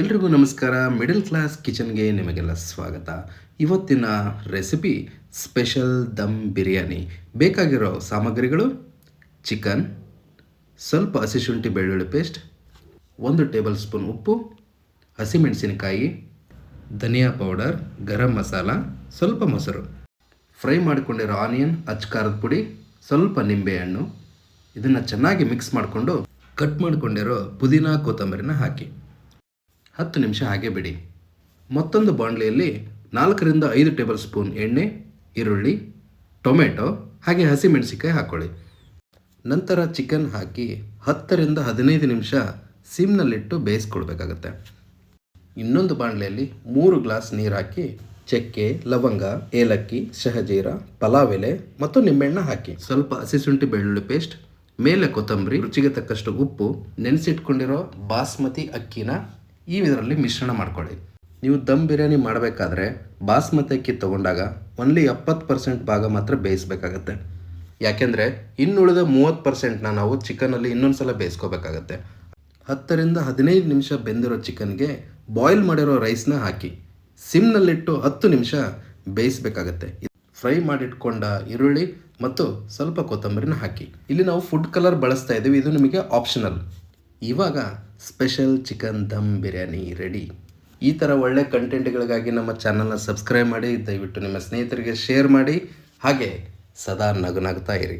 ಎಲ್ರಿಗೂ ನಮಸ್ಕಾರ. Middle class ಕಿಚನ್ಗೆ ನಿಮಗೆಲ್ಲ ಸ್ವಾಗತ. ಇವತ್ತಿನ ರೆಸಿಪಿ ಸ್ಪೆಷಲ್ ದಮ್ ಬಿರಿಯಾನಿ. ಬೇಕಾಗಿರೋ ಸಾಮಗ್ರಿಗಳು ಚಿಕನ್, ಸ್ವಲ್ಪ ಹಸಿಶುಂಠಿ ಬೆಳ್ಳುಳ್ಳಿ ಪೇಸ್ಟ್ ಒಂದು ಟೇಬಲ್ ಸ್ಪೂನ್ ಉಪ್ಪು ಹಸಿಮೆಣಸಿನಕಾಯಿ ಧನಿಯಾ ಪೌಡರ್ ಗರಂ ಮಸಾಲ, ಸ್ವಲ್ಪ ಮೊಸರು. ಫ್ರೈ ಮಾಡಿಕೊಂಡಿರೋ ಆನಿಯನ್ ಅಚ್ಕಾರದ ಪುಡಿ, ಸ್ವಲ್ಪ ನಿಂಬೆಹಣ್ಣು ಇದನ್ನು ಚೆನ್ನಾಗಿ ಮಿಕ್ಸ್ ಮಾಡಿಕೊಂಡು ಕಟ್ ಮಾಡಿಕೊಂಡಿರೋ ಪುದೀನ ಕೊತ್ತಂಬರಿನ ಹಾಕಿ. ಹತ್ತು ನಿಮಿಷ ಹಾಗೆ ಬಿಡಿ. ಮತ್ತೊಂದು ಬಾಣಲೆಯಲ್ಲಿ ನಾಲ್ಕರಿಂದ ಐದು ಟೇಬಲ್ ಸ್ಪೂನ್ ಎಣ್ಣೆ, ಈರುಳ್ಳಿ, ಟೊಮೆಟೊ, ಹಾಗೆ ಹಸಿಮೆಣಸಿಕಾಯಿ ಹಾಕ್ಕೊಳ್ಳಿ ನಂತರ ಚಿಕನ್ ಹಾಕಿ ಹತ್ತರಿಂದ ಹದಿನೈದು ನಿಮಿಷ ಸಿಮ್ನಲ್ಲಿಟ್ಟು ಬೇಯಿಸ್ಕೊಳ್ಬೇಕಾಗತ್ತೆ ಇನ್ನೊಂದು ಬಾಣಲೆಯಲ್ಲಿ ಮೂರು ಗ್ಲಾಸ್ ನೀರು ಹಾಕಿ ಚಕ್ಕೆ, ಲವಂಗ, ಏಲಕ್ಕಿ, ಶಹಜೀರ, ಪಲಾವ್ ಎಲೆ ಮತ್ತು ನಿಂಬೆಹಣ್ಣು ಹಾಕಿ. ಸ್ವಲ್ಪ ಹಸಿಶುಂಠಿ ಬೆಳ್ಳುಳ್ಳಿ ಪೇಸ್ಟ್, ಮೇಲೆ ಕೊತ್ತಂಬರಿ, ರುಚಿಗೆ ತಕ್ಕಷ್ಟು ಉಪ್ಪು, ನೆನೆಸಿಟ್ಕೊಂಡಿರೋ ಬಾಸ್ಮತಿ ಅಕ್ಕಿನ ಈ ಇದರಲ್ಲಿ ಮಿಶ್ರಣ ಮಾಡ್ಕೊಳ್ಳಿ. ನೀವು ದಮ್ ಬಿರಿಯಾನಿ ಮಾಡಬೇಕಾದ್ರೆ ಬಾಸ್ಮತಿ ಅಕ್ಕಿ ತೊಗೊಂಡಾಗ ಒನ್ಲಿ ಎಪ್ಪತ್ತು ಪರ್ಸೆಂಟ್ ಭಾಗ ಮಾತ್ರ ಬೇಯಿಸಬೇಕಾಗತ್ತೆ. ಯಾಕೆಂದರೆ ಇನ್ನುಳಿದ ಮೂವತ್ತು ಪರ್ಸೆಂಟ್ನ ನಾವು ಚಿಕನಲ್ಲಿ ಇನ್ನೊಂದು ಸಲ ಬೇಯಿಸ್ಕೋಬೇಕಾಗತ್ತೆ. ಹತ್ತರಿಂದ ಹದಿನೈದು ನಿಮಿಷ ಬೆಂದಿರೋ ಚಿಕನ್ಗೆ ಬಾಯ್ಲ್ ಮಾಡಿರೋ ರೈಸ್ನ ಹಾಕಿ ಸಿಮ್ನಲ್ಲಿಟ್ಟು ಹತ್ತು ನಿಮಿಷ ಬೇಯಿಸಬೇಕಾಗತ್ತೆ. ಫ್ರೈ ಮಾಡಿಟ್ಕೊಂಡ ಈರುಳ್ಳಿ ಮತ್ತು ಸ್ವಲ್ಪ ಕೊತ್ತಂಬರಿನ ಹಾಕಿ. ಇಲ್ಲಿ ನಾವು ಫುಡ್ ಕಲರ್ ಬಳಸ್ತಾ ಇದ್ದೀವಿ ಇದು ನಿಮಗೆ ಆಪ್ಷನಲ್ ಇವಾಗ special chicken dum biryani ready ಈ ಥರ ಒಳ್ಳೆ ಕಂಟೆಂಟ್ಗಳಿಗಾಗಿ ನಮ್ಮ ಚಾನಲ್ನ ಸಬ್ಸ್ಕ್ರೈಬ್ ಮಾಡಿ, ದಯವಿಟ್ಟು ನಿಮ್ಮ ಸ್ನೇಹಿತರಿಗೆ ಶೇರ್ ಮಾಡಿ, ಹಾಗೆ ಸದಾ ನಗುನಗ್ತಾ ಇರಿ.